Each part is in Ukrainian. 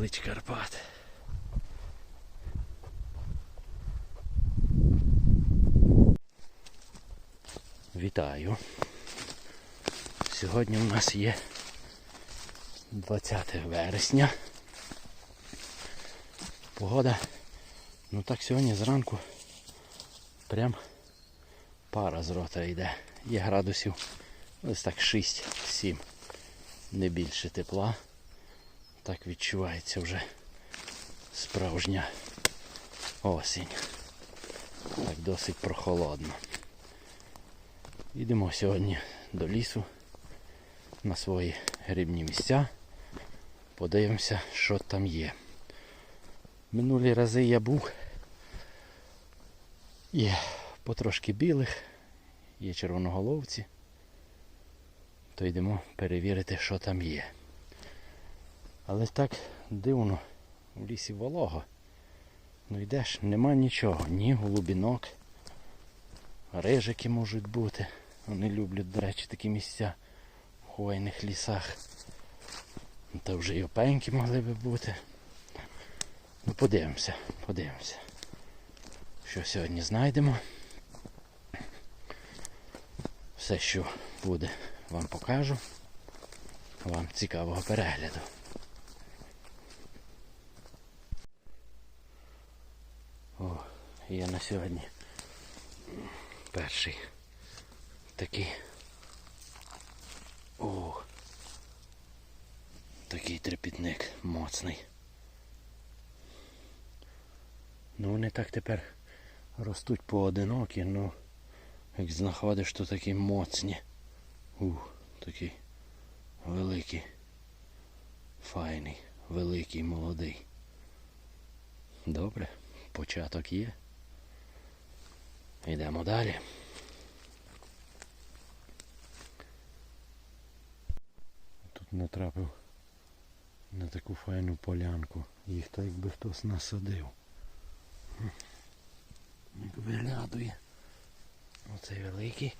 Велич Карпат. Вітаю. Сьогодні у нас є 20 вересня. Погода, ну так сьогодні зранку прям пара з рота йде. Є градусів ось так 6-7. Не більше тепла. Так відчувається вже справжня осінь. Так досить прохолодно. Йдемо сьогодні до лісу на свої грибні місця. Подивимося, що там є. Минулі рази я був. Є потрошки білих, є червоноголовці. То йдемо перевірити, що там є. Але так дивно, в лісі волого. Ну йдеш, нема нічого, ні голубінок. Рижики можуть бути. Вони люблять, до речі, такі місця в хвойних лісах. Та вже й опеньки могли би бути. Ну подивимося, подивимося. Що сьогодні знайдемо. Все, що буде, вам покажу. Вам цікавого перегляду. О, є на сьогодні перший такий. О, такий трепітник моцний. Ну вони так тепер ростуть поодинокі, ну як знаходиш, то такі моцні. Ух, такий великий, файний, великий, молодий. Добре, початок є. Йдемо далі. Тут натрапив на таку файну полянку. Їх так якби хтось насадив. Як виглядує. Оцей великий.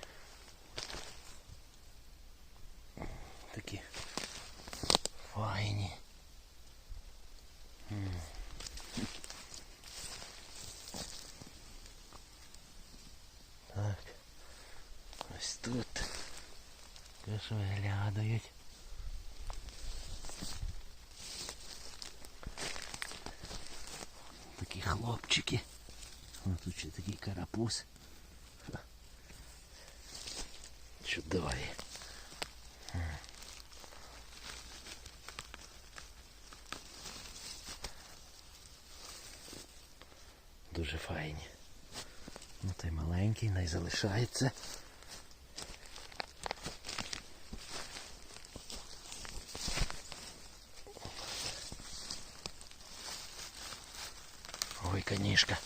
Такі файні. М. Так. Ось тут. Теж виглядають. Такі хлопчики. О, тут ще такий карапуз. Чудові. Дуже файні. Ну той маленький, най залишається. Ой,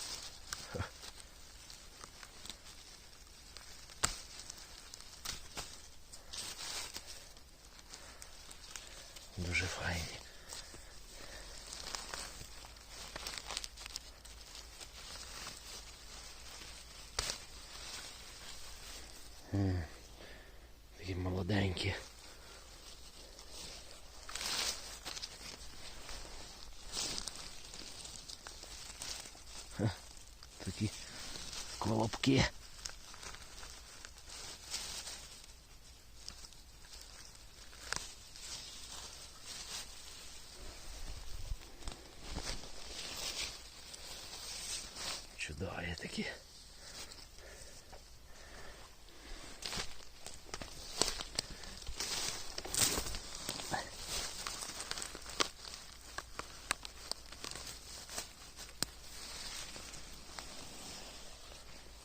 Дуже файні. Такі молоденькі. Ха, Такі колобки. Чудові такі.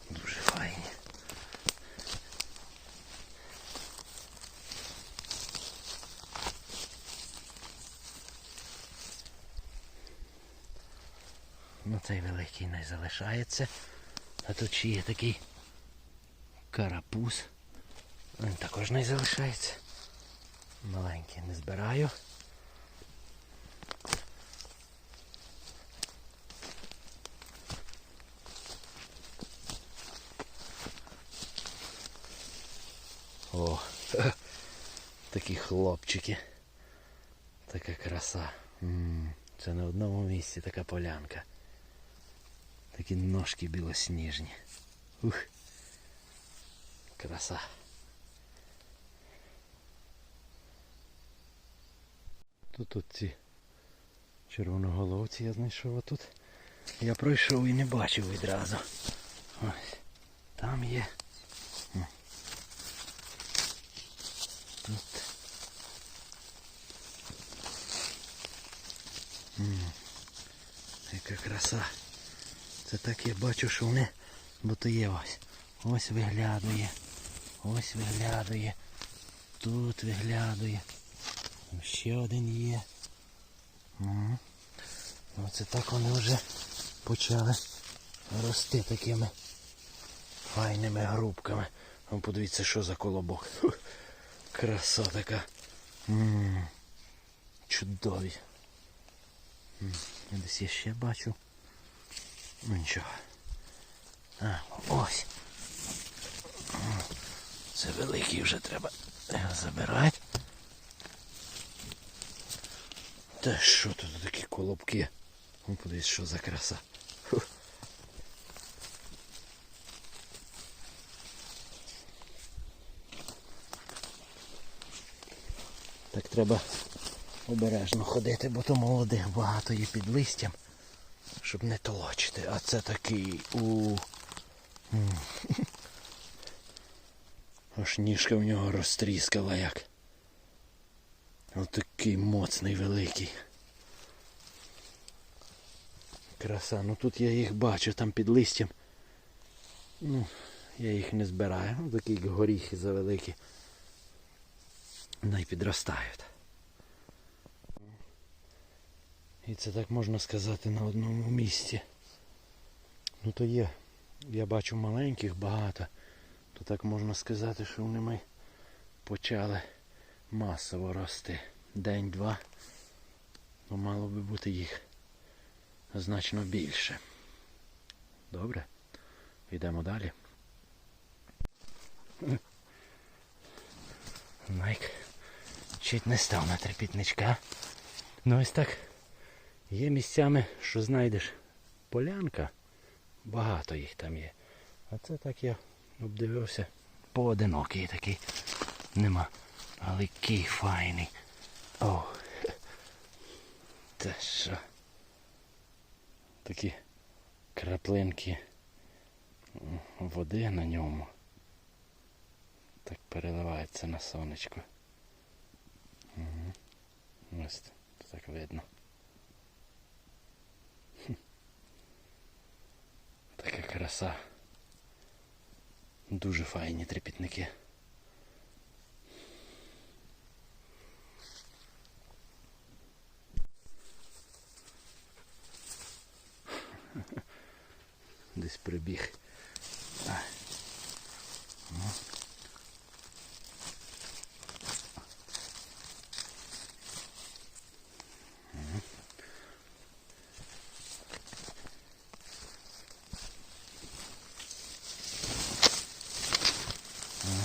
Дуже файні. Ну цей великий не залишається. А тут ще є такий карапуз. Він також не залишається. Маленький не збираю. О, такі хлопчики. Така краса. М, Це на одному місці така полянка. Такі ножки білосніжні. Ух. Краса. Тут тут ці червоноголовці я знайшов а тут. Я пройшов і не бачив відразу. Ось. Там є. Тут. Яка краса. Це так я бачу, що вони, бо то є ось. Ось виглядує. Ось виглядує. Тут виглядує. Ще один є. М. Оце так вони вже почали рости такими файними грубками. Ну, подивіться, що за колобок. Краса така. М, Чудові. Я десь я ще бачу. Ну нічого. А, ось. Це великий вже треба забирати. Та що тут такі колобки? Ну, подивись, що за краса. Так треба обережно ходити, бо то молодих багато є під листям, щоб не толочити. А це такий у. Аж ніжка в нього розтріскала як. Отакий моцний великий. Краса, ну тут я їх бачу там під листям. Ну, я їх не збираю. Ну, такі горіхи завеликі. Най І це так можна сказати на одному місці. Ну то є. Я бачу маленьких багато. То так можна сказати, що вони ми почали масово рости. День-два. Ну мало би бути їх значно більше. Добре? Йдемо далі. Майк чуть не став на трепітничка. Ну ось так. Є місцями, що знайдеш полянка. Багато їх там є. А це так я обдивився. Поодинокий такий. Нема. Але який файний. О. Та що? Такі краплинки води на ньому. Так переливається на сонечко. Угу. Ось так видно. Хм. Така краса. Дуже файні трепітники. Десь прибіг. А. Ну. Мгм. А.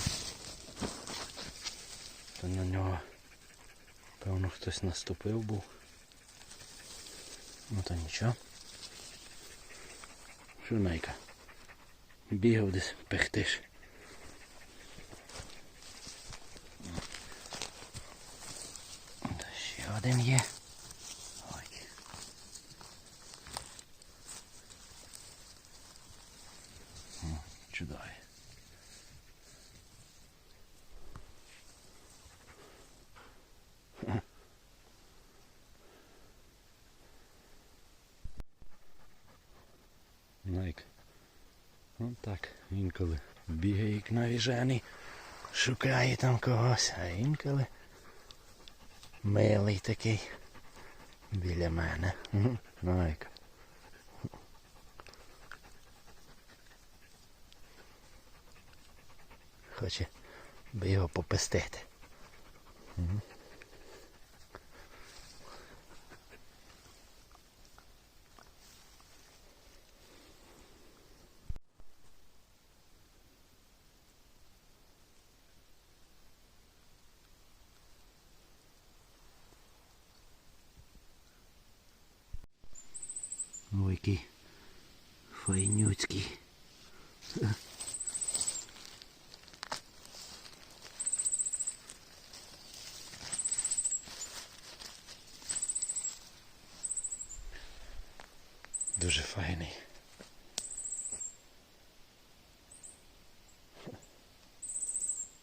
То на нього, певно, хтось наступив був. Ну то нічого. Що найка? Бігав десь пехтиш. Та ще один є. Ой. М, Чудові. Найк. Ну так, інколи бігає як навіжений, шукає там когось, а інколи милий такий біля мене. Мгм. Найк. Хоче би його попестити. Ой, який файнюцький. Дуже файний.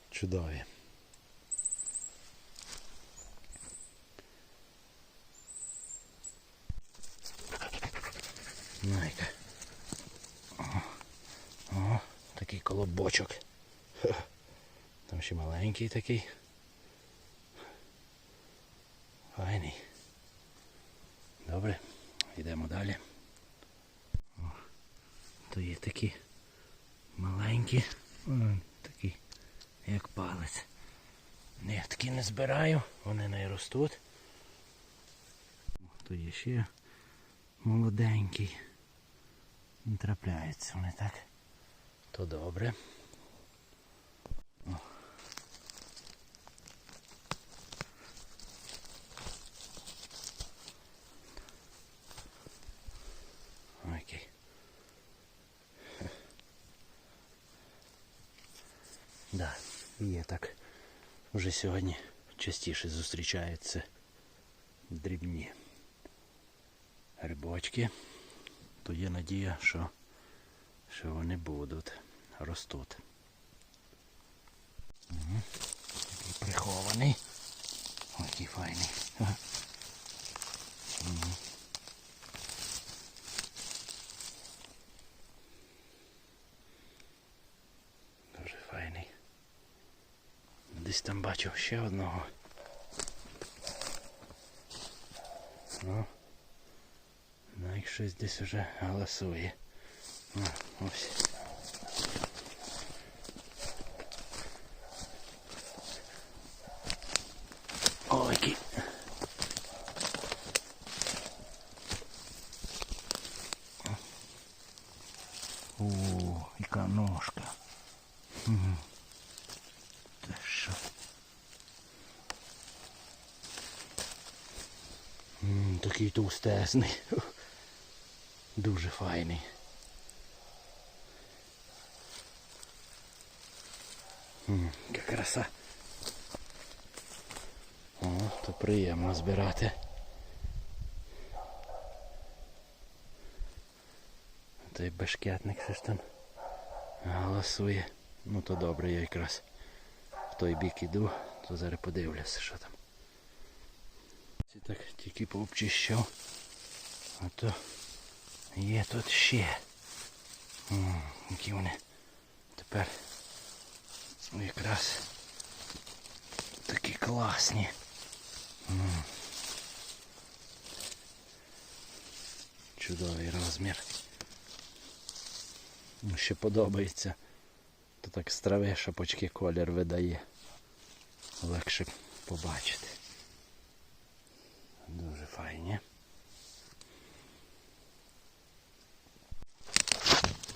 Чудові. Найка. О, о, такий колобочок. Ха. Там ще маленький такий. Файний. Добре, йдемо далі. О, то є такі маленькі. О, такі, як палець. Ні, такі не збираю, вони не ростуть. О, є ще молоденький. Не трапляються вони так. То добре. О. Окей. Да, є так. Вже сьогодні частіше зустрічаються дрібні грибочки, То є надія, що, що вони будуть, ростуть. Угу. Такий прихований. Ой, який файний. Мгм. Дуже файний. Десь там бачив ще одного. Ну, щось десь уже голосує. Ось. Ой, який. О, яка ножка. Мгм. Та що? М, Такий товстесний. Дуже файний. Яка краса. О, то приємно збирати. Той бешкетник що ж там голосує. Ну то добре, я якраз в той бік іду, то зараз подивлюся, що там. Це так тільки пообчищав. А то є тут ще. Які вони тепер якраз такі класні. Чудовий розмір. Ну, Ще подобається. То так з трави шапочки колір видає. Легше побачити. Дуже файні.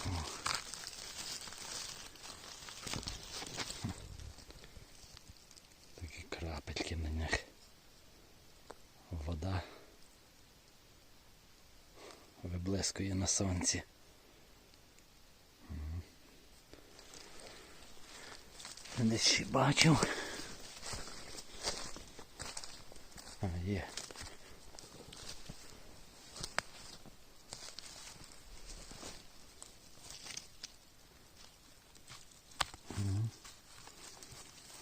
О. Такі крапельки на них. Вода виблискує на сонці. Десь ще бачив. А, є. Мгм.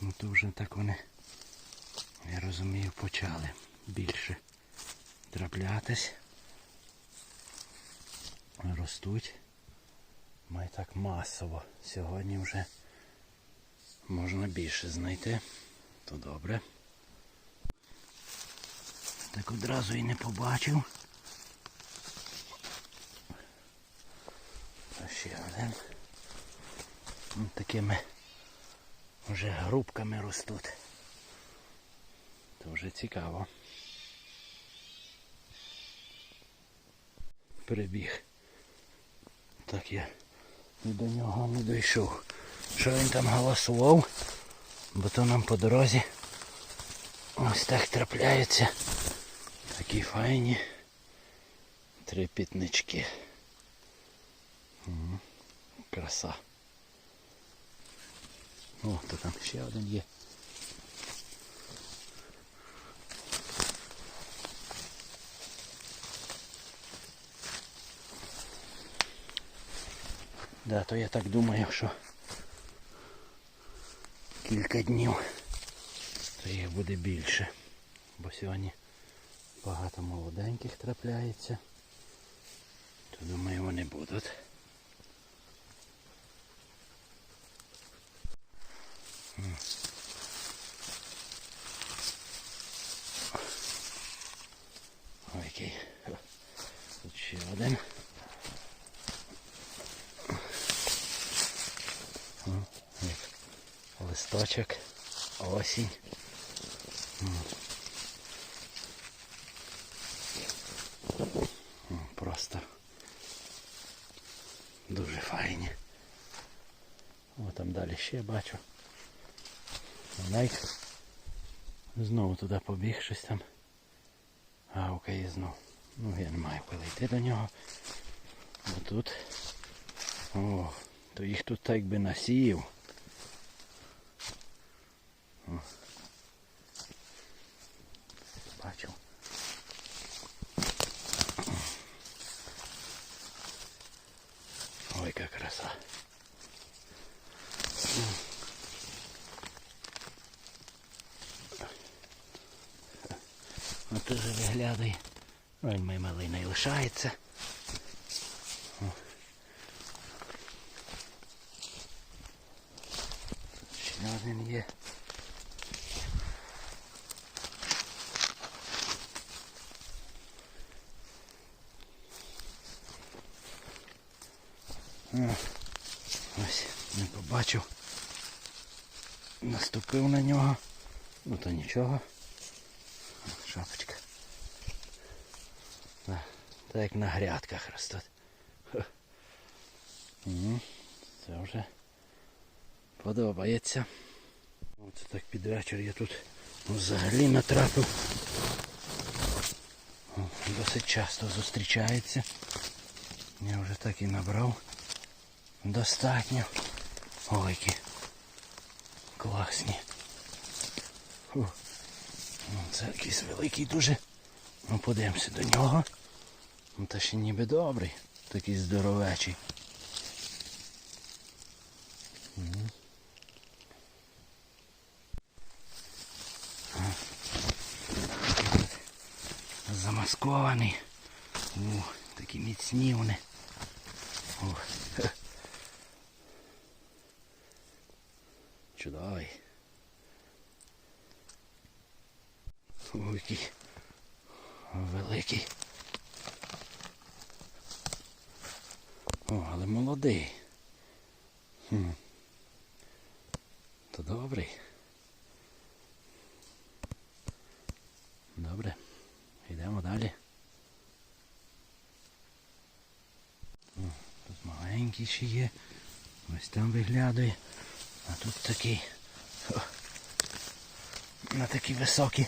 Ну то вже так вони, я розумію, почали більше траплятись. Ростуть. Май так масово. Сьогодні вже можна більше знайти. То добре. Так одразу і не побачив. А ще один. Такими вже грубками ростуть. Вже цікаво. Перебіг. Так я і до нього не дійшов. Що він там голосував? Бо то нам по дорозі ось так трапляються. Такі файні. три пітнички. Краса. О, то там ще один є. Да, то я так думаю, що кілька днів, то їх буде більше. Бо сьогодні багато молоденьких трапляється. То думаю вони будуть. М. Ой, який. Тут ще один. О, як Листочок, осінь. М. О, Просто дуже файні. О, там далі ще бачу. Найк знову туди побіг щось там. Гавкає знов. Ну я не маю коли йти до нього. Бо тут. О, то їх тут так би насіяв. О. Бачив. Ой, яка краса. Ну теж виглядає. Мій малий не лишається. Ще один є. Ось, не побачив. Наступив на нього. Ну то нічого. Шапочка. Так, як на грядках ростуть. М, Це вже подобається. Оце так під вечір я тут взагалі натрапив. Досить часто зустрічається. Я вже так і набрав. Достатньо. Ой, які класні. Фу. Ну, Це якийсь великий дуже. Ну подивимося до нього. Ну та ще ніби добрий. Такий здоровечий. Замаскований. О, такі міцні вони. О. Чудовий. Ой, який великий. О, але молодий. Хм. То добрий. Добре. Йдемо далі. О, тут маленький ще є. Ось там виглядає. А тут такий. О, на такі високі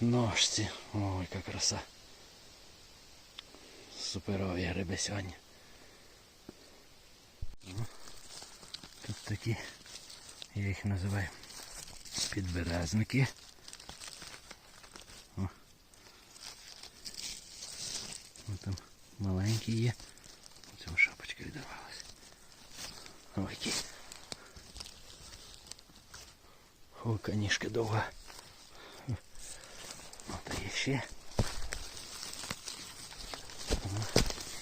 ножці. Ой, яка краса. Суперові гриби сьогодні. Тут такі, я їх називаю підберезники. О. Там маленькі є. Цього шапочка відірвалася. Ой, які. О, канішка довга. О, та є ще.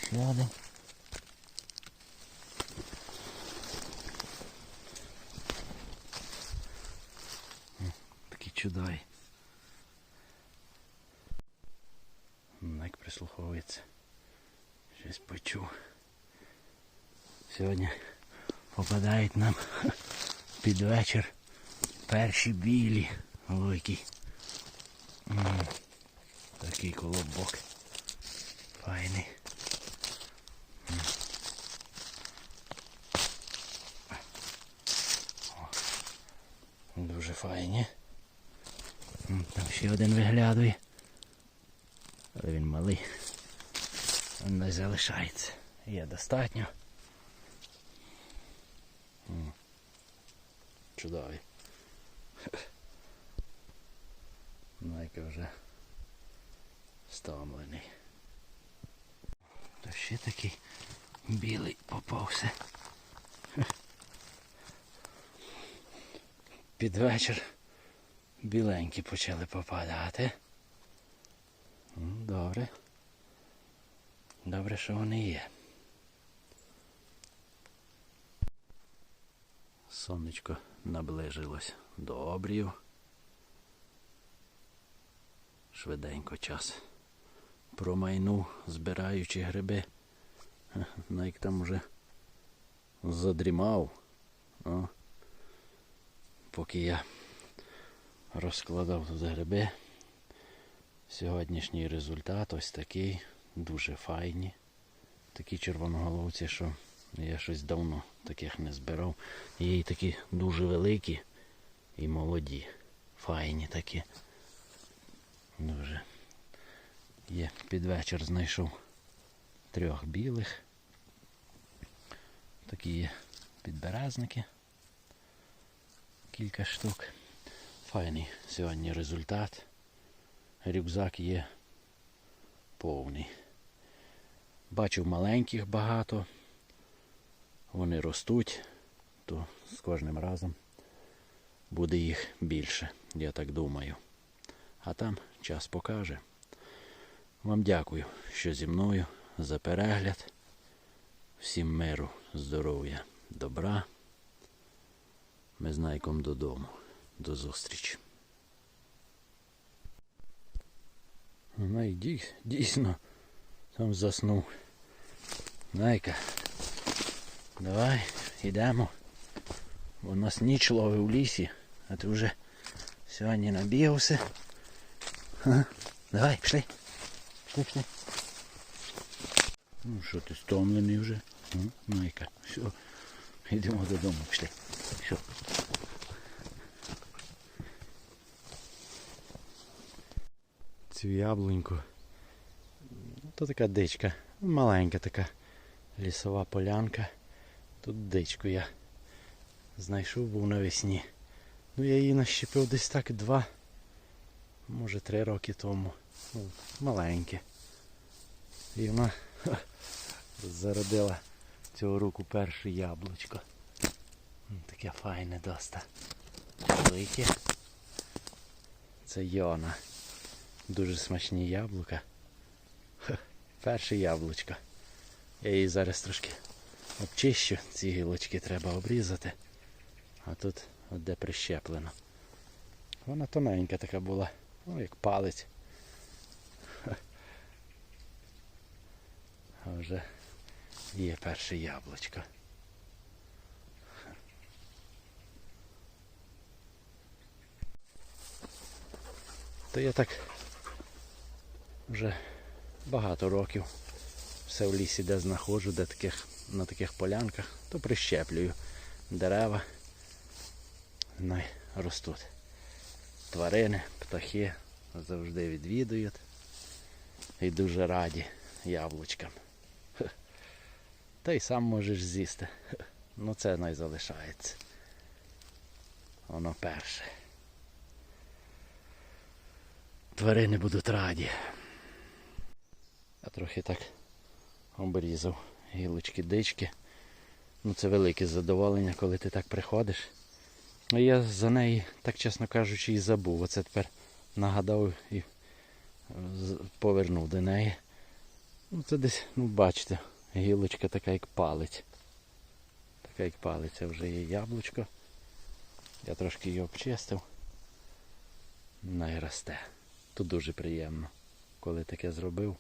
Ще один. О, Ну, Як прислуховується. Щось почув. Сьогодні попадають нам під вечір перші білі. М, Такий колобок. Файний. Дуже файні. Там ще один виглядує. Але він малий. не залишається. Є достатньо. М. Чудові. Найка вже стомлений. Та ще такий білий попався. Під вечір біленькі почали попадати. Добре. Добре, що вони є. Сонечко наближилось до обрію. Швиденько час промайнув, збираючи гриби. Найк там уже задрімав. О. Поки я розкладав тут гриби. Сьогоднішній результат ось такий. Дуже файні. Такі червоноголовці, що я щось давно таких не збирав. Є і такі дуже великі і молоді. Файні такі. Дуже. Є під вечір знайшов трьох білих. Такі є підберезники. Кілька штук. Файний сьогодні результат. Рюкзак є повний. Бачив маленьких багато. Вони ростуть, то з кожним разом буде їх більше, я так думаю. А там час покаже. Вам дякую, що зі мною за перегляд. Всім миру, здоров'я, добра. Ми з Найком додому. До зустрічі. Най дій- дійсно там заснув. Найка. Давай, йдемо. Бо у нас ніч ловив у лісі, а ти вже сьогодні набігався. Ага. Давай, пішли. Пішли, пішли. Ну що ти стомлений вже? М, Найка. Все. Йдемо додому, пішли. Все. Цю яблуньку. Ну, То така дичка. Маленька така лісова полянка. Тут дичку я знайшов був навесні. Ну я її нащепив десь так два, може три роки тому. Ну, маленьке. І вона ха, зародила цього року перше яблучко. Таке файне доста. Велике. Це Йона. Дуже смачні яблука. Перше яблучко. Я її зараз трошки обчищу, ці гілочки треба обрізати. А тут от де прищеплено. Вона тоненька така була, ну як палець. А вже є перше яблучко. То я так вже багато років все в лісі, де знаходжу, де таких, на таких полянках, то прищеплюю дерева. Ростуть. Тварини, птахи завжди відвідують і дуже раді яблучкам. Та й сам можеш з'їсти. Ну це най залишається. Воно перше. Тварини будуть раді. Я трохи так обрізав гілочки дички. Ну це велике задоволення, коли ти так приходиш. А я за неї, так чесно кажучи, і забув. Оце тепер нагадав і повернув до неї. Ну це десь, ну бачите, гілочка така як палець. Така як палець, це вже є яблучко. Я трошки її обчистив. Най росте. Тут дуже приємно, коли таке зробив.